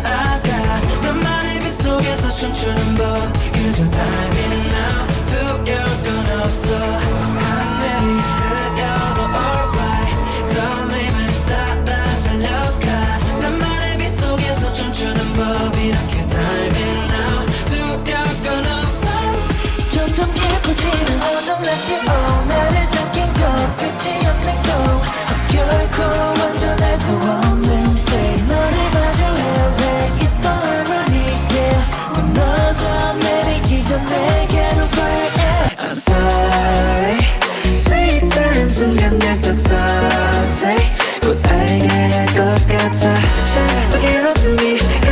나아가. 나만의 빛 속에서 춤추는 법. 그저 타면 이제 내게로 fly. I'm sorry 스윗한 순간 내 서서히 곧 알게 될 것 같아. Look at me